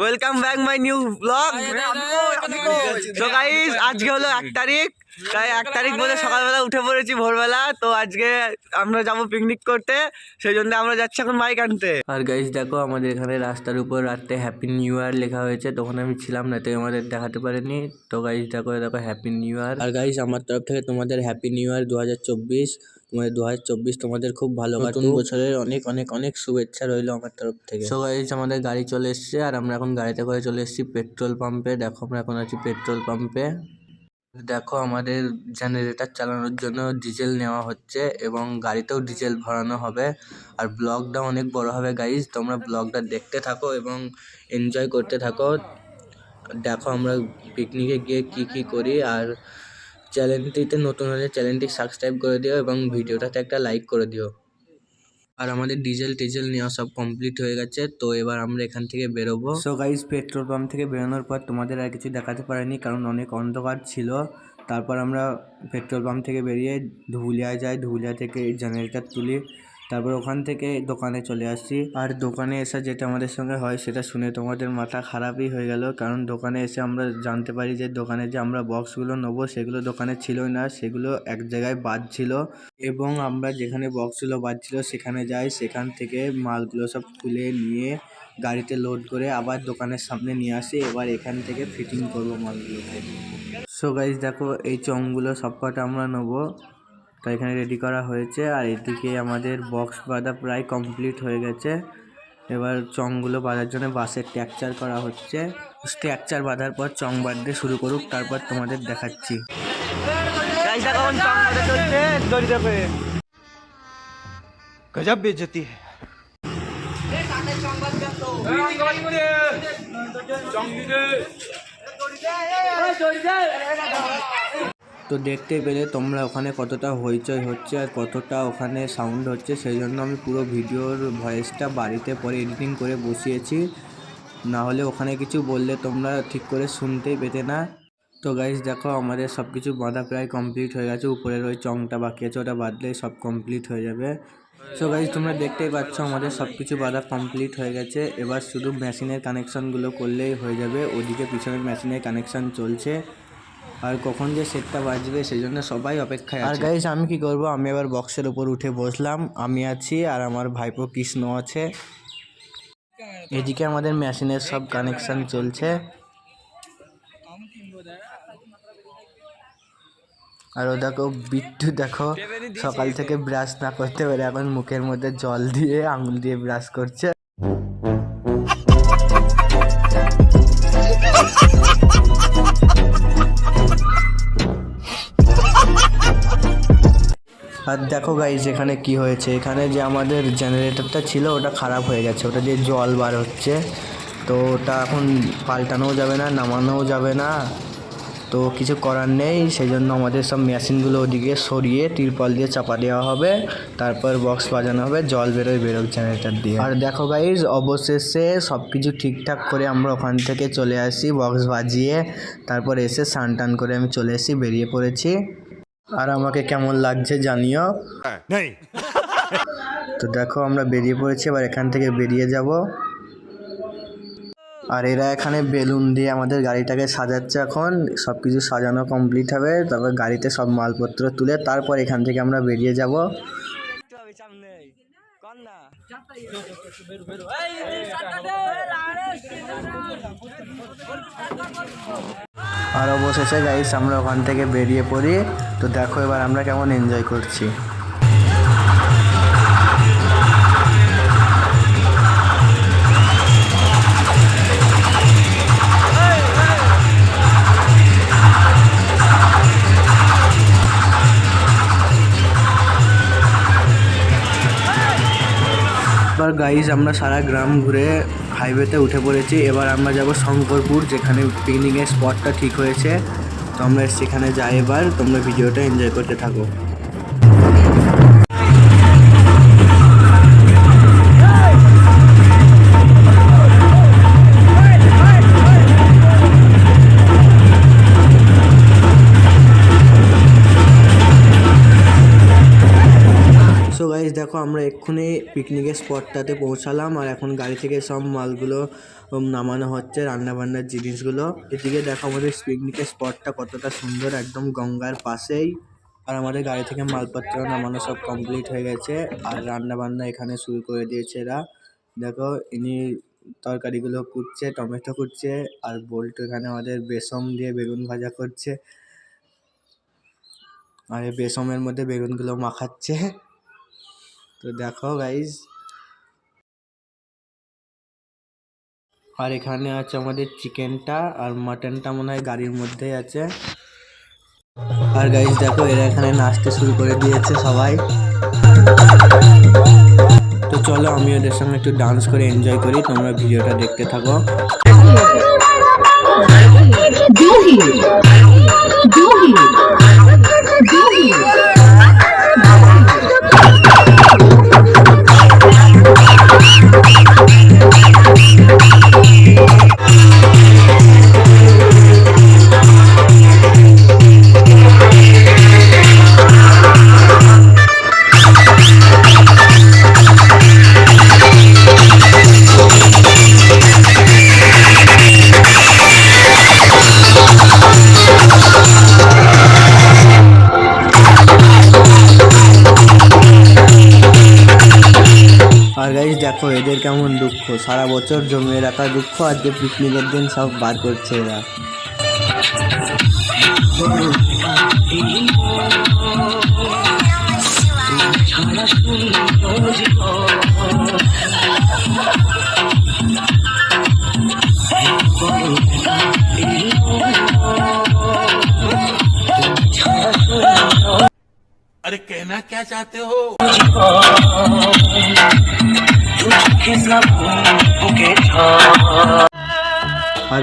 Welcome back my new blog তো guys আজকে হলো এক তারিখ। তাই এক তারিখ বলে সকালবেলা উঠে পড়েছি ভোরবেলা। তো আজকে আমরা যাব পিকনিক করতে। সেই জন্য আমরা যাচ্ছি এখন বাইক আনতে। আর গাইস দেখো আমাদের এখানে রাস্তার উপর রাতে হ্যাপি নিউ ইয়ার লেখা হয়েছে। তখন আমি ছিলাম না তাই আমাদের দেখাতে পারিনি। তো গাইস দেখো দেখো হ্যাপি নিউ ইয়ার আর গাইস আমার তরফ থেকে তোমাদের হ্যাপি নিউ ইয়ার দু হাজার চব্বিশ। তোমাদের দু হাজার চব্বিশ তোমাদের খুব ভালো নতুন বছরের অনেক অনেক অনেক শুভেচ্ছা রইল আমার তরফ থেকে। সো গাইস আমাদের গাড়ি চলে এসছে আর আমরা এখন গাড়িতে করে চলে এসেছি পেট্রোল পাম্পে। দেখো আমরা এখন আছি পেট্রোল পাম্পে। দেখো আমাদের জেনারেটর চালানোর জন্য ডিজেল নেওয়া হচ্ছে এবং গাড়িতেও ডিজেল ভরানো হবে। আর ব্লগটা অনেক বড় হবে গাইজ তোমরা ব্লগটা দেখতে থাকো এবং এনজয় করতে থাকো। দেখো আমরা পিকনিকে গিয়ে কি কি করি আর চ্যানেলটিতে নতুন হলে চ্যানেলটি সাবস্ক্রাইব করে দিও এবং ভিডিওটাতে একটা লাইক করে দিও। আর আমাদের ডিজেল টিজেল নেওয়া সব কমপ্লিট হয়ে গেছে, তো এবার আমরা এখান থেকে বেরোবো। সো গাইজ পেট্রোল পাম্প থেকে বেরোনোর পর তোমাদের আর কিছু দেখাতে পারিনি, কারণ অনেক অন্ধকার ছিল। তারপর আমরা পেট্রোল পাম্প থেকে বেরিয়ে ধুলিয়ায় যাই, ধুলিয়া থেকে জেনারেটার তুলি। তারপর ওখান থেকে দোকানে চলে আসি আর দোকানে এসে যেটা আমাদের সঙ্গে হয় সেটা শুনে তোমাদের মাথা খারাপই হয়ে গেল। কারণ দোকানে এসে আমরা জানতে পারি যে দোকানে যে আমরা বক্সগুলো নেব, সেগুলো দোকানে ছিল না, সেগুলো এক জায়গায় বাদ ছিল। এবং আমরা যেখানে বক্সগুলো বাজছিল সেখানে যাই, সেখান থেকে মালগুলো সব খুলে নিয়ে গাড়িতে লোড করে আবার দোকানের সামনে নিয়ে আসি। এবার এখান থেকে ফিটিং করব মালগুলোকে। সো গাইজ দেখো এই চংগুলো সব কটা আমরা নেব। তো এখানে রেডি করা হয়েছে আর এদিকে আমাদের বক্স বাঁধা প্রায় কমপ্লিট হয়ে গেছে এবার চংগুলো বাঁধার জন্য বাসে ট্র্যাকচার করা হচ্ছে স্ট্রাকচার বাঁধার পর চং বাঁধতে শুরু করুক তারপর তোমাদের দেখাচ্ছি গজব বেজতি হ্যাঁ তো দেখতে পেলে তোমরা ওখানে কতটা হইচই হচ্ছে আর কতটা ওখানে সাউন্ড হচ্ছে, সেই জন্য আমি পুরো ভিডিওর ভয়েসটা বাড়িতে পরে এডিটিং করে বসিয়েছি। না হলে ওখানে কিছু বললে তোমরা ঠিক করে শুনতেই পেতে না। তো গাইজ দেখো আমাদের সব কিছু বাঁধা প্রায় কমপ্লিট হয়ে গেছে। উপরের ওই চংটা বাকি আছে ওটা বাঁধলেই সব কমপ্লিট হয়ে যাবে। সো গাইজ তোমরা দেখতেই পাচ্ছ আমাদের সব কিছু বাঁধা কমপ্লিট হয়ে গেছে। এবার শুধু মেশিনের কানেকশনগুলো করলেই হয়ে যাবে। ওদিকে পিছনের মেশিনের কানেকশান চলছে। আর কখন যে সেটটা বাজবে সেই জন্য সবাই অপেক্ষায় আর গাইজ আমি কি করব? আমি এবার বক্সের উপর উঠে বসলাম। আমি আছি আর আমার ভাইপো কৃষ্ণ আছে। এদিকে আমাদের মেশিনের সব কানেকশন চলছে। আর ও দেখো বিট্টু দেখো সকাল থেকে ব্রাশ না করতে পারে এখন মুখের মধ্যে জল দিয়ে আঙুল দিয়ে ব্রাশ করছে। দেখো গাইজ এখানে কি হয়েছে? এখানে যে আমাদের জেনারেটরটা ছিল, ওটা খারাপ হয়ে গেছে। ওটা দিয়ে জল বার হচ্ছে। তো ওটা এখন পাল্টানোও যাবে না, নামানোও যাবে না। তো কিছু করার নেই সেই জন্য আমাদের সব মেশিনগুলো ওদিকে সরিয়ে তিরপল দিয়ে চাপা দেওয়া হবে। তারপর বক্স বাজানো হবে, জল বেরোয়, বেরোক জেনারেটর দিয়ে। আর দেখো গাইজ অবশেষে সব কিছু ঠিকঠাক করে আমরা ওখান থেকে চলে আসি বক্স বাজিয়ে। তারপর এসে স্নান টান করে আমি চলে এসেছি, বেরিয়ে পড়েছি। আর আমাকে কেমন লাগছে জানিও। नहीं তো দেখো আমরা বেরিয়ে পড়েছি এবার এখান থেকে বেরিয়ে যাব। আর এরা এখানে বেলুন দিয়ে আমাদের গাড়িটাকে সাজাচ্ছে এখন। সব কিছু সাজানো কমপ্লিট হবে। তারপর গাড়িতে সব মালপত্র তুলে তারপর এখান থেকে আমরা বেরিয়ে যাব। আর অবশেষে গাইস আমরা ওখান থেকে বেরিয়ে পড়ি। তো দেখো এবার আমরা কেমন এনজয় করছি। এবার গাইজ আমরা সারা গ্রাম ঘুরে হাইওয়েতে উঠে পড়েছি। এবার আমরা যাব শঙ্করপুর, যেখানে পিকনিকের স্পটটা ঠিক হয়েছে। তো আমরা সেখানে যাই এবার। তোমরা ভিডিওটা এনজয় করতে থাকো। দেখো, আমরা এক্ষুনি পিকনিকের স্পটটাতে পৌঁছালাম আর এখন গাড়ি থেকে সব মালগুলো নামানো হচ্ছে, রান্নাবান্নার জিনিসগুলো। এদিকে দেখো, আমাদের পিকনিকের স্পটটা কতটা সুন্দর, একদম গঙ্গার পাশেই। আর আমাদের গাড়ি থেকে মালপত্র নামানো সব কমপ্লিট হয়ে গেছে আর রান্নাবান্না এখানে শুরু করে দিয়েছে এরা। দেখো, ইনি তরকারিগুলো কুটছে, টমেটো কুটছে আর বোল্ট এখানে আমাদের বেসম দিয়ে বেগুন ভাজা করছে। আর এই বেসমের মধ্যে বেগুনগুলো মাখাচ্ছে। তো দেখো গাইজ আর এখানে আছে আমাদের চিকেনটা আর মাটনটা মনে হয় গাড়ির মধ্যেই আছে। আর গাইজ দেখো, এরা এখানে নাচতে শুরু করে দিয়েছে সবাই। তো চলো, আমি ওদের সঙ্গে একটু ডান্স করে এনজয় করি, তোমরা ভিডিওটা দেখতে থাকো। দেখো এদের কেমন দুঃখ সারা বছর জমিয়ে রাখা দুঃখ আজকে পিকনিকের দিন সব বার করছে এরা अरे कहना क्या चाहते हो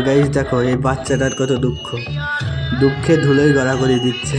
আর গাইজ দেখো এই বাচ্চাটার কত দুঃখ। দুঃখে ধুলোই গড়া করে দিচ্ছে।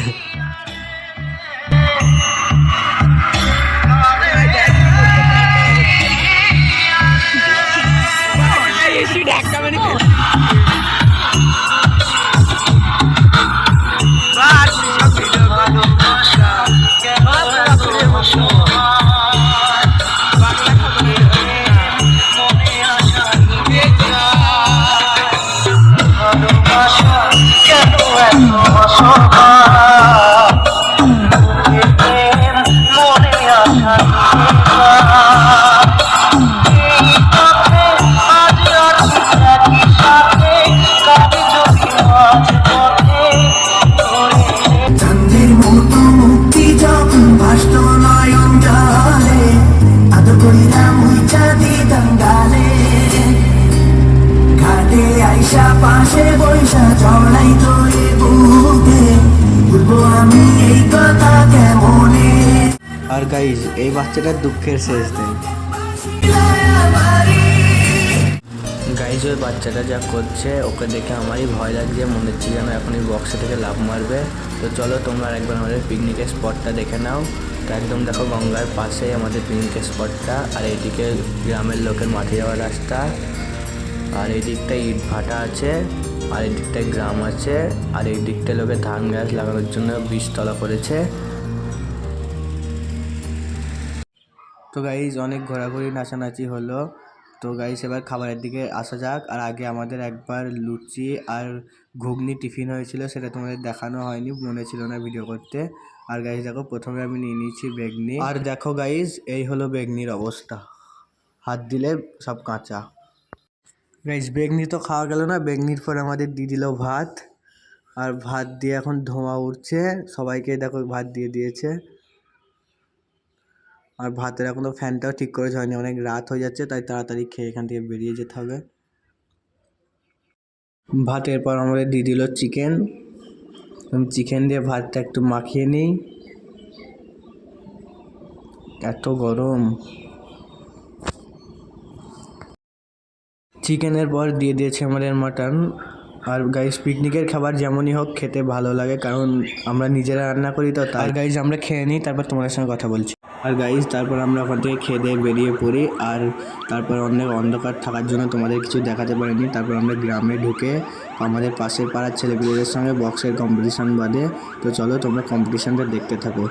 পাশে বৈশা চড়াই তো এ বুকে। বলব আমি আর গাইজ এই বাচ্চাটার দুঃখের শেষ দিন। গাইজ ওই বাচ্চাটা যা করছে, ওকে দেখে আমারই ভয় লাগছে, মনে হচ্ছে যেন এখন এই বক্সে থেকে লাভ মারবে। তো চলো, তোমরা একবার আমাদের পিকনিকের স্পটটা দেখে নাও। তো একদম দেখো, গঙ্গার পাশেই আমাদের পিকনিকের স্পটটা আর এইদিকে গ্রামের লোকের মাঠে যাওয়ার রাস্তা। আর এই দিকটায় ইট ভাটা আছে, আর এই দিকটায় গ্রাম আছে। আর এই দিকটায় লোকের ধান গাছ লাগানোর জন্য বীজতলা করেছে। তো গাইজ অনেক ঘোরাঘুরি, নাচানাচি হলো। তো গাইজ এবার খাবারের দিকে আসা যাক। আর আগে আমাদের একবার লুচি আর ঘুগনি টিফিন হয়েছিল, সেটা তোমাদের দেখানো হয়নি, মনে ছিল না ভিডিও করতে। আর গাইজ দেখো, প্রথমে আমি নিয়ে নিয়েছি বেগনি। আর দেখো গাইজ এই হলো বেগনির অবস্থা। হাত দিলে সব কাঁচা। গাইজ বেগনি তো খাওয়া গেল না। বেগনির পর আমাদের দিয়ে দিল ভাত। আর ভাত দিয়ে এখন ধোঁয়া উঠছে। সবাইকে দেখো, ভাত দিয়ে দিয়েছে। আর ভাতের এখনও ফ্যানটাও ঠিক করে হয়নি অনেক রাত হয়ে যাচ্ছে, তাই তাড়াতাড়ি খেয়ে এখান থেকে বেরিয়ে যেতে হবে। ভাতের পর আমাদের দিয়ে দিল চিকেন। চিকেন দিয়ে ভাতটা একটু মাখিয়ে নিই। এত গরম। চিকেনের পর দিয়ে দিয়েছে আমাদের মাটন। আর গাইস পিকনিকের খাবার যেমনই হোক খেতে ভালো লাগে, কারণ আমরা নিজেরা রান্না করি তো তার গাইজ আমরা খেয়ে নিই, তারপর তোমাদের সঙ্গে কথা বলছি। আর গাইজ তারপর আমরা ওখান থেকে খেয়ে দিয়ে বেরিয়ে পড়ি আর তারপর অনেক অন্ধকার থাকার জন্য তোমাদের কিছু দেখাতে পারিনি। তারপর আমরা গ্রামে ঢুকে আমাদের পাশের পাড়ার ছেলেপিলেদের সঙ্গে বক্সের কম্পিটিশান বাদে, তো চলো তোমরা কম্পিটিশানটা দেখতে থাকো।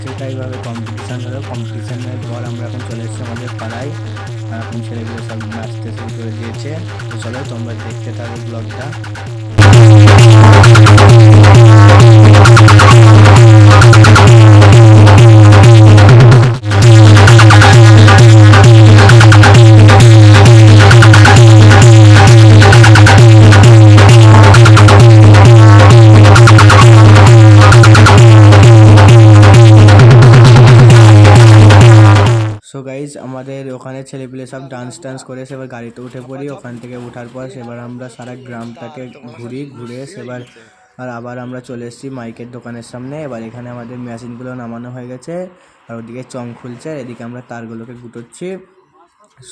গাইজ এইভাবে কম্পিটিশান হলো কম্পিটিশানের পর আমরা এখন চলে এসেছি আমাদের পাড়ায়। আর এখন ছেলেগুলো সব নাচতে শুরু করে দিয়েছে। তো চলো তোমরা দেখতে থাকো ব্লগটা ছেলেপিলে সব ডান্স টান্স করে সেবার গাড়িতে উঠে পড়ি। ওখান থেকে ওঠার পর সেবার আমরা সারা গ্রামটাকে ঘুরি, ঘুরে সেবার আর আবার আমরা চলে এসেছি মাইকের দোকানের সামনে। এবার এখানে আমাদের মেশিনগুলো নামানো হয়ে গেছে আর ওদিকে চং খুলছে আর এদিকে আমরা তারগুলোকে গুটোচ্ছি।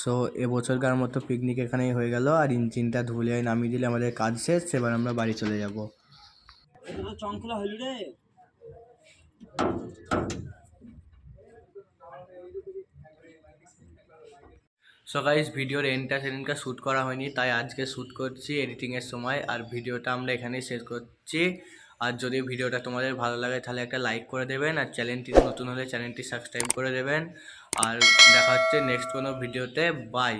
সো এবছরকার মতো পিকনিক এখানেই হয়ে গেল আর ইঞ্জিনটা ধুলে নামিয়ে দিলে আমাদের কাজ শেষ সেবার আমরা বাড়ি চলে যাব। সো গাইজ ভিডিওর এন্ডটা সেদিনটা শ্যুট করা হয়নি, তাই আজকে শ্যুট করছি এডিটিংয়ের সময়। আর ভিডিওটা আমরা এখানেই শেষ করছি। আর যদি ভিডিওটা তোমাদের ভালো লাগে, তাহলে একটা লাইক করে দেবেন। আর চ্যানেলটি নতুন হলে চ্যানেলটি সাবস্ক্রাইব করে দেবেন। আর দেখা হচ্ছে নেক্সট কোনো ভিডিওতে বাই